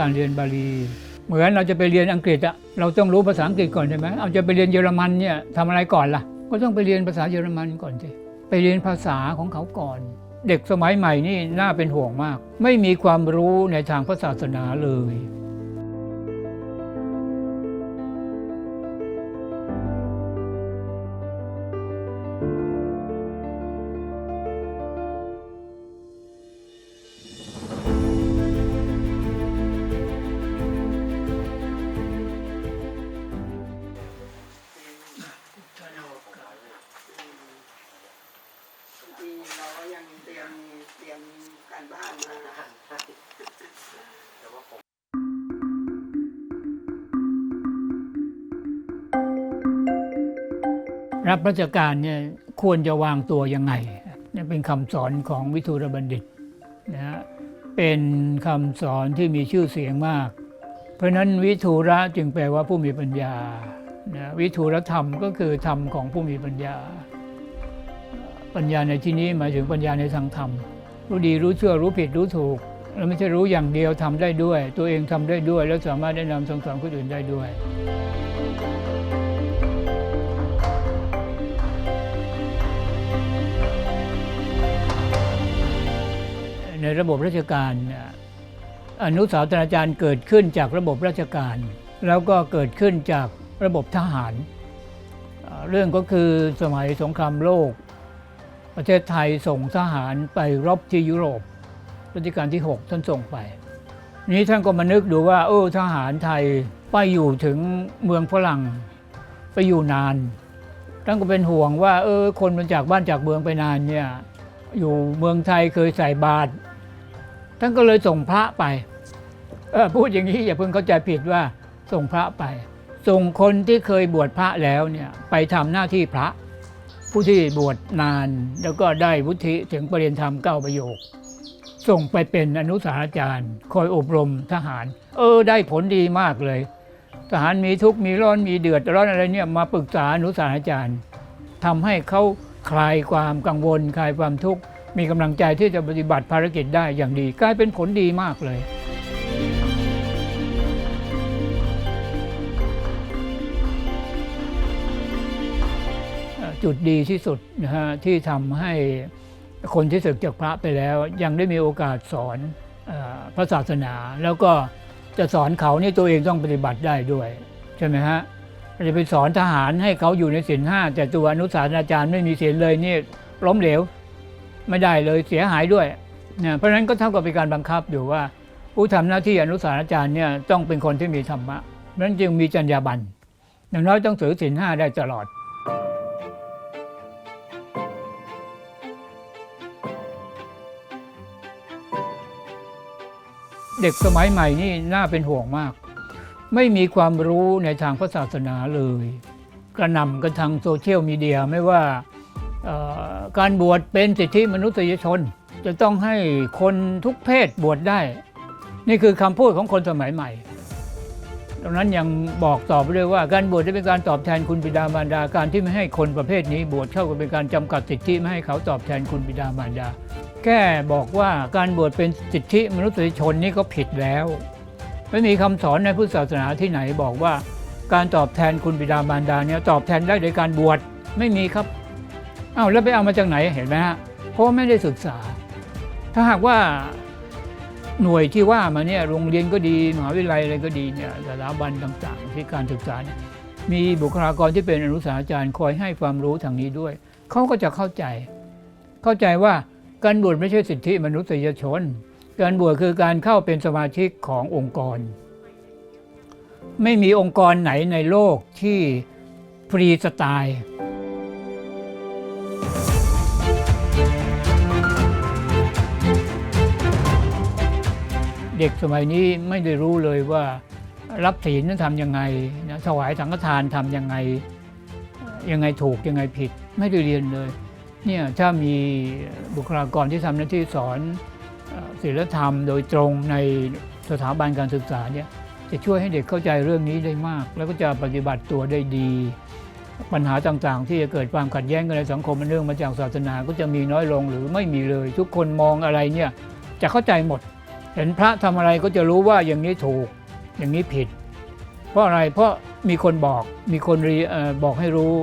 การเรียนบาลีเหมือนเราจะไปเรียนอังกฤษอะเราต้องรู้ภาษาอังกฤษก่อนใช่ไหมเอาจะไปเรียนเยอรมันเนี่ยทำอะไรก่อนล่ะ ก็ต้องไปเรียนภาษาเยอรมันก่อนสิไปเรียนภาษาของเขาก่อน เด็กสมัยใหม่นี่น่าเป็นห่วงมาก ไม่มีความรู้ในทางพระศาสนาเลย รับราชการเนี่ยควรจะวางตัวยังไงเนี่ยเป็นคำสอนของวิทูรบัณฑิตนะฮะเป็นคำสอนที่มีชื่อเสียงมาก เพราะนั้นวิทูระจึงแปลว่าผู้มีปัญญานะวิทูรธรรมก็คือธรรมของผู้มีปัญญา ปัญญาในที่นี้หมายถึงปัญญาในทางธรรม รู้ดีรู้ชั่วรู้ผิดรู้ถูกแล้วไม่ใช่รู้อย่างเดียวทำได้ด้วย ตัวเองทำได้ด้วย แล้วสามารถแนะนำสั่งสอนคนอื่นได้ด้วย ระบบราชการอนุสาวตราจารย์เกิดขึ้นจากระบบราชการ แล้วก็เกิดขึ้นจากระบบทหาร เรื่องก็คือสมัยสงครามโลก ประเทศไทยส่งทหารไปรบที่ยุโรปรัชกาลที่ 6 ท่านส่งไป นี้ท่านก็มานึกดูว่าเออทหารไทยไปอยู่ถึงเมืองฝรั่งไปอยู่นาน ท่านก็เป็นห่วงว่าเออคนมันจากบ้านจากเมืองไปนานเนี่ยอยู่เมืองไทยเคยใส่บาตร ท่านก็เลยส่งพระไปเออพูดอย่างนี้อย่าเพิ่งเข้าใจผิดว่าส่งพระไป ส่งคนที่เคยบวชพระแล้วเนี่ยไปทำหน้าที่พระ ผู้ที่บวชนานแล้วก็ได้วุฒิถึงปรริญญาธรรมเก้าประโยค ส่งไปเป็นอนุสาราจารย์ คอยอบรมทหาร เออได้ผลดีมากเลย ทหารมีทุกข์มีร้อนมีเดือดร้อนอะไรเนี่ยมาปรึกษาอนุสาราจารย์ทำให้เขาคลายความกังวลคลายความทุกข์ มีกำลังใจที่จะปฏิบัติภารกิจได้อย่างดี กลายเป็นผลดีมากเลย จุดดีที่สุดนะฮะที่ทำให้คนที่ศึกจากพระไปแล้ว ยังได้มีโอกาสสอนอพระศาสนา แล้วก็จะสอนเขานี่ตัวเองต้องปฏิบัติได้ด้วย ใช่ไหมฮะจะไปสอนทหารให้เขาอยู่ในศีลห้าแต่ตัวอนุสาสนาจารย์ไม่มีศีลเลยนี่ล้มเหลว ไม่ได้เลยเสียหายด้วยนะเพราะฉะนั้นก็เท่ากับเป็นการบังคับอยู่ว่า ผู้ทำหน้าที่อนุสาสนาจารย์เนี่ยต้องเป็นคนที่มีธรรมะเพราะฉะนั้นจึงมีจรรยาบรรณอย่างน้อยต้องถือศีลห้าได้ตลอดเด็กสมัยใหม่นี่น่าเป็นห่วงมาก ไม่มีความรู้ในทางพระศาสนาเลย กระนำกันทางโซเชียลมีเดียไม่ว่า การบวชเป็นสิทธิมนุษยชน จะต้องให้คนทุกเพศบวชได้ นี่คือคำพูดของคนสมัยใหม่ดังนั้นยังบอกต่อไปด้วยว่าการบวชจะเป็นการตอบแทนคุณบิดามารดาการที่ไม่ให้คนประเภทนี้บวชเข้ากับเป็นการจำกัดสิทธิไม่ให้เขาตอบแทนคุณบิดามารดา แค่บอกว่าการบวชเป็นสิทธิมนุษยชนนี่ก็ผิดแล้ว ไม่มีคำสอนในพุทธศาสนาที่ไหนบอกว่า การตอบแทนคุณบิดามารดาเนี่ยตอบแทนได้โดยการบวชไม่มีครับ อ้าวแล้วไปเอามาจากไหนเห็นไหมฮะเพราะว่าไม่ได้ศึกษา ถ้าหากว่าหน่วยที่ว่ามาเนี่ยโรงเรียนก็ดีมหาวิทยาลัยอะไรก็ดีเนี่ยสถาบันต่างๆ ที่การศึกษาเนี่ยมีบุคลากรที่เป็นอนุสสาจารย์คอยให้ความรู้ทางนี้ด้วย เขาก็จะเข้าใจ เข้าใจว่าการบวชไม่ใช่สิทธิมนุษยชน การบวชคือการเข้าเป็นสมาชิกขององค์กร ไม่มีองค์กรไหนในโลกที่ฟรีสไตล์ เด็กสมัยนี้ไม่ได้รู้เลยว่ารับศีลนั้นทำยังไงนะถวายสังฆทานทำยังไงยังไงถูกยังไงผิด ไม่ได้เรียนเลยเนี่ยถ้ามีบุคลากรที่ทำหน้าที่สอนศีลธรรมโดยตรงในสถาบันการศึกษาเนี่ยจะช่วยให้เด็กเข้าใจเรื่องนี้ได้มาก แล้วก็จะปฏิบัติตัวได้ดี ปัญหาต่างๆ ที่จะเกิดความขัดแย้งกันในสังคมมันเนื่องมาจากศาสนาก็จะมีน้อยลงหรือไม่มีเลย ทุกคนมองอะไรเนี่ยจะเข้าใจหมด เห็นพระทำอะไรก็จะรู้ว่าอย่างนี้ถูกอย่างนี้ผิด เพราะอะไรเพราะมีคนบอกมีคนรีบอกให้รู้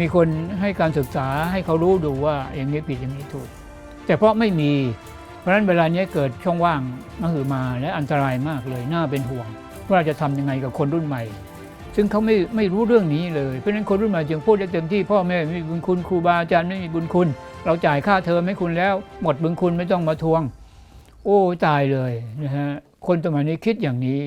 มีคนให้การศึกษาให้เขารู้ดูว่าอย่างนี้ผิดอย่างนี้ถูก แต่เพราะไม่มี เพราะฉะนั้นเวลานี้เกิดช่องว่างมหึมาและอันตรายมากเลยน่าเป็นห่วง ว่าจะทำยังไงกับคนรุ่นใหม่ ซึ่งเขาไม่ไม่รู้เรื่องนี้เลยเพราะฉะนั้นคนรุ่นใหม่จึงพูดได้เต็มที่พ่อแม่ไม่มีบุญคุณครูบาอาจารย์ไม่มีบุญคุณ เราจ่ายค่าเทอมให้คุณแล้ว หมดบุญคุณไม่ต้องมาทวง โอ้ตายเลยนะฮะคนสมัยนี้คิดอย่างนี้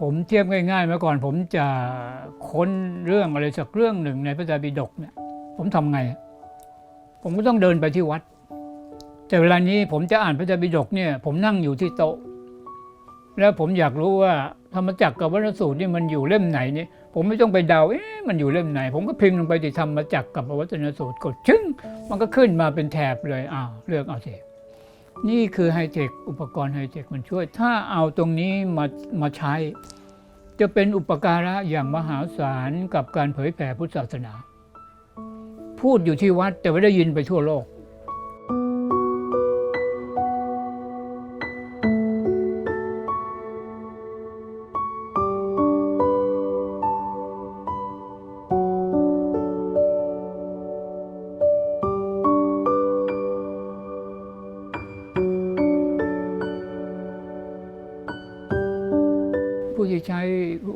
ผมเทียบง่ายๆเมื่อก่อน ผมจะค้นเรื่องอะไรสักเรื่องหนึ่งในพระไตรปิฎกเนี่ยผมทำไง ผมก็ต้องเดินไปที่วัด แต่เวลานี้ผมจะอ่านพระไตรปิฎกเนี่ยผมนั่งอยู่ที่โต๊ะ แล้วผมอยากรู้ว่าธรรมจักรกับวัฏสูตรนี่มันอยู่เล่มไหนนี่ผมไม่ต้องไปเดาเอ๊ะมันอยู่เล่มไหน ผมก็พิมพ์ลงไปที่ธรรมจักรกับวัฏนสูตรกดชึ้งมันก็ขึ้นมาเป็นแถบเลยอ้าวเลือกเอาสินี่คือไฮเทคอุปกรณ์ไฮเทคมันช่วย ถ้าเอาตรงนี้มามาใช้ จะเป็นอุปการะอย่างมหาศาลกับการเผยแผ่พุทธศาสนา พูดอยู่ที่วัดแต่ไม่ได้ยินไปทั่วโลก ที่ใช้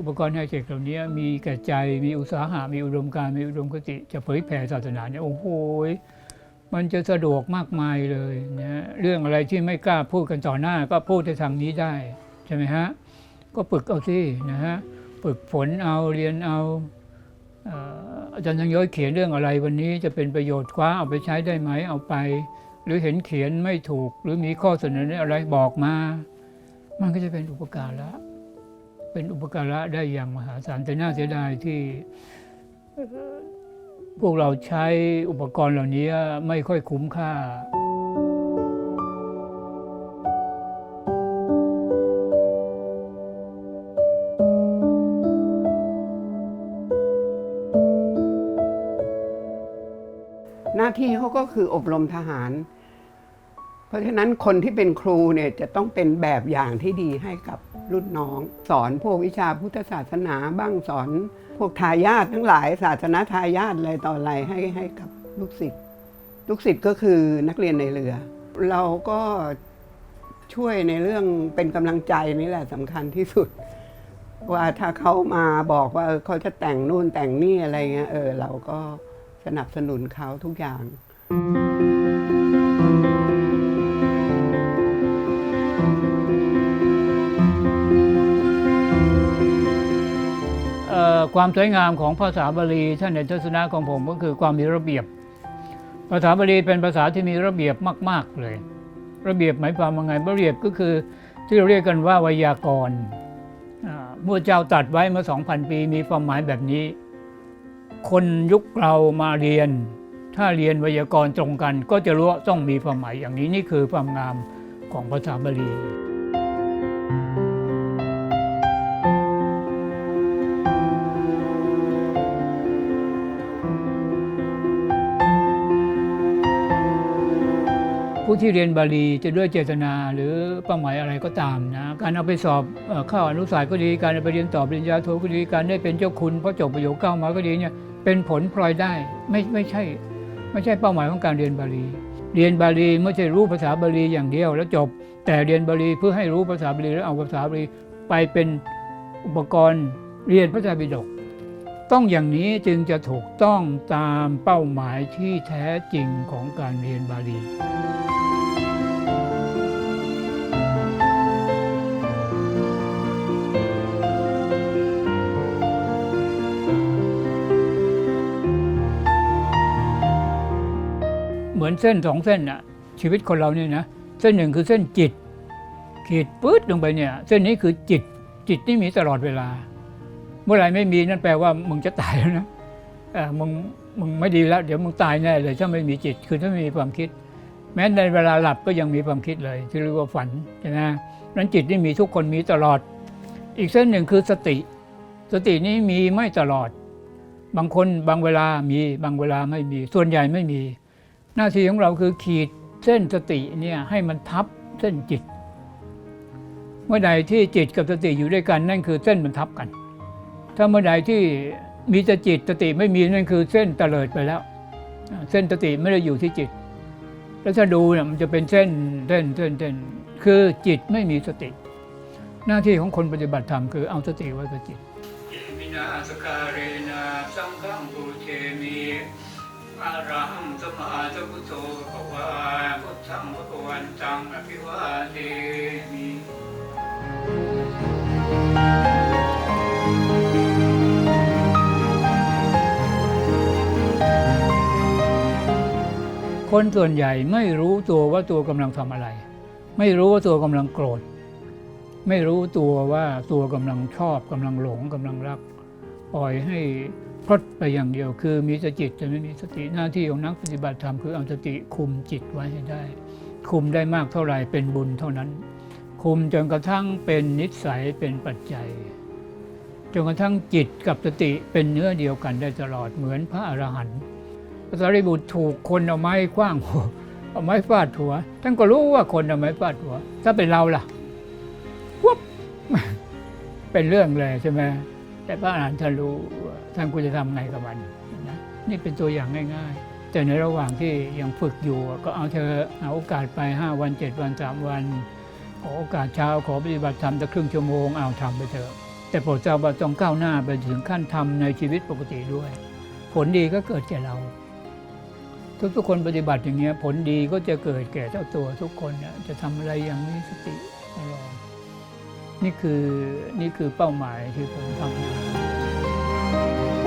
อุปกรณ์ไฮเทคเหล่านี้มีแก่ใจมีอุตสาหะมีอุดมการมีอุดมคติ จะเผยแผ่ศาสนาเนี่ยโอ้โหมันจะสะดวกมากมายเลยนะเรื่องอะไรที่ไม่กล้าพูดกันต่อหน้าก็พูดในทางนี้ได้ใช่ไหมฮะก็ฝึกเอาสินะฮะฝึกฝนเอาเรียนเอาอาจารย์ยังย้อยเขียนเรื่องอะไรวันนี้จะเป็นประโยชน์คว้าเอาไปใช้ได้ไหมเอาไป หรือเห็นเขียนไม่ถูก หรือมีข้อเสนออะไรบอกมา มันก็จะเป็นอุปการละ เป็นอุปการะได้อย่างมหาศาลแต่น่าเสียดายที่พวกเราใช้อุปกรณ์เหล่านี้ไม่ค่อยคุ้มค่า หน้าที่เขาก็คืออบรมทหาร เพราะฉะนั้นคนที่เป็นครูเนี่ยจะต้องเป็นแบบอย่างที่ดีให้กับ รุ่นน้อง สอนพวกวิชาพุทธศาสนาบ้างสอน พวกทายาททั้งหลาย ศาสนาทายาทอะไรต่ออะไรให้ให้กับลูกศิษย์ลูกศิษย์ก็คือนักเรียนในเรือ เราก็ช่วยในเรื่องเป็นกำลังใจนี่แหละสำคัญที่สุด ว่าถ้าเขามาบอกว่าเออเขาจะแต่งนู่นแต่งนี่อะไรเงี้ยเออเราก็สนับสนุนเขาทุกอย่างเอ่ ความสวยงามของภาษาบาลีท่านในทัศนะของผมก็คือความมีระเบียบ ภาษาบาลีเป็นภาษาที่มีระเบียบมาก ๆเลย ระเบียบหมายความว่าไงระเบียบก็คือที่เราเรียกกันว่าไวยากรณ์เมื่อเจ้าตัดไว้เมื่อ 2,000 ปีมีความหมายแบบนี้ คนยุคเรามาเรียน ถ้าเรียนไวยากรณ์ตรงกัน ก็จะรู้ว่าต้องมีความหมายอย่างนี้นี่คือความงามของภาษาบาลี ผู้ที่เรียนบาลีจะด้วยเจตนาหรือเป้าหมายอะไรก็ตามนะการเอาไปสอบเข้าอนุสายก็ดีการเอาไปเรียนต่อปริญญาโทก็ดีการได้เป็นเจ้าคุณเพราะจบประโยคเก้ามาก็ดีเนี่ยเป็นผลพลอยได้ไม่ไม่ใช่ ไม่ใช่เป้าหมายของการเรียนบาลี เรียนบาลีไม่ใช่รู้ภาษาบาลีอย่างเดียวแล้วจบ แต่เรียนบาลีเพื่อให้รู้ภาษาบาลีแล้วเอาภาษาบาลีไปเป็นอุปกรณ์เรียนพระไตรปิฎกต้องอย่างนี้จึงจะถูกต้องตามเป้าหมายที่แท้จริงของการเรียนบาลี อนเส้นสองเส้นอะชีวิตคนเราเนี่ยนะเส้นหนึ่งคือเส้นจิต ขีดปื๊ดลงไปเนี่ย เส้นนี้คือจิต จิตนี่มีตลอดเวลา เมื่อไรไม่มีนั่นแปลว่ามึงจะตายแล้วนะมึงมึงไม่ดีแล้ว เดี๋ยวมึงตายแน่เลยถ้าไม่มีจิตคือถ้าไม่มีความคิด แม้ในเวลาหลับก็ยังมีความคิดเลย ที่เรียกว่าฝันใช่ไหมนั้นจิตนี่มีทุกคนมีตลอด อีกเส้นหนึ่งคือสติ สตินี้มีไม่ตลอด บางคนบางเวลามีบางเวลาไม่มี ส่วนใหญ่ไม่มี หน้าที่ของเราคือขีดเส้นสติเนี่ยให้มันทับเส้นจิต เมื่อใดที่จิตกับสติอยู่ด้วยกันนั่นคือเส้นมันทับกัน ถ้าเมื่อใดที่มีแต่จิตสติไม่มีนั่นคือเส้นเตลิดไปแล้ว เส้นสติไม่ได้อยู่ที่จิต แล้วถ้าดูเนี่ยมันจะเป็นเส้นเส้นเส้นเส้นคือจิตไม่มีสติ หน้าที่ของคนปฏิบัติธรรมคือเอาสติไว้กับจิตมินาสการนะสังฆูเชมิ อารังสมาสัพพุทโธภควาพุทธังภควันตังอภิวาเทมิคนส่วนใหญ่ไม่รู้ตัวว่าตัวกำลังทำอะไร ไม่รู้ว่าตัวกำลังโกรธ ไม่รู้ตัวว่าตัวกำลังชอบกำลังหลงกำลังรัก ปล่อยให้ พลดไปอย่างเดียวคือมีสติแต่ไม่มีสติหน้าที่ของนักปฏิบัติธรรมคือเอาสติคุมจิตไว้ให้ได้ คุมได้มากเท่าไหร่เป็นบุญเท่านั้น คุมจนกระทั่งเป็นนิสัยเป็นปัจจัยจนกระทั่งจิตกับสติเป็นเนื้อเดียวกันได้ตลอดเหมือนพระอรหันต์พระสารีบุตรถูกคนเอาไม้คว้างหัวเอาไม้ฟาดหัวท่านก็รู้ว่าคนเอาไม้ฟาดหัว ถ้าเป็นเราล่ะวุบเป็นเรื่องเลยใช่ไหม แต่พระอรหันต์ท่านรู้ท่านควรจะทำไงกับมันนะนี่เป็นตัวอย่างง่าย ๆ แต่ในระหว่างที่ยังฝึกอยู่ก็เอาเธอเอาโอกาสไป 5 วัน 7 วัน 3 วัน ขอโอกาสเช้าขอปฏิบัติธรรมสักครึ่งชั่วโมงเอาทำไปเถอะ แต่โปรดทราบว่าต้องก้าวหน้าไปถึงขั้นทำในชีวิตปกติด้วย ผลดีก็เกิดแก่เรา ทุกๆคนปฏิบัติอย่างเงี้ยผลดีก็จะเกิดแก่เจ้าตัวทุกคนเนี่ยจะทำอะไรอย่างมีสติตลอด นี่คือนี่คือเป้าหมายที่ผมทำ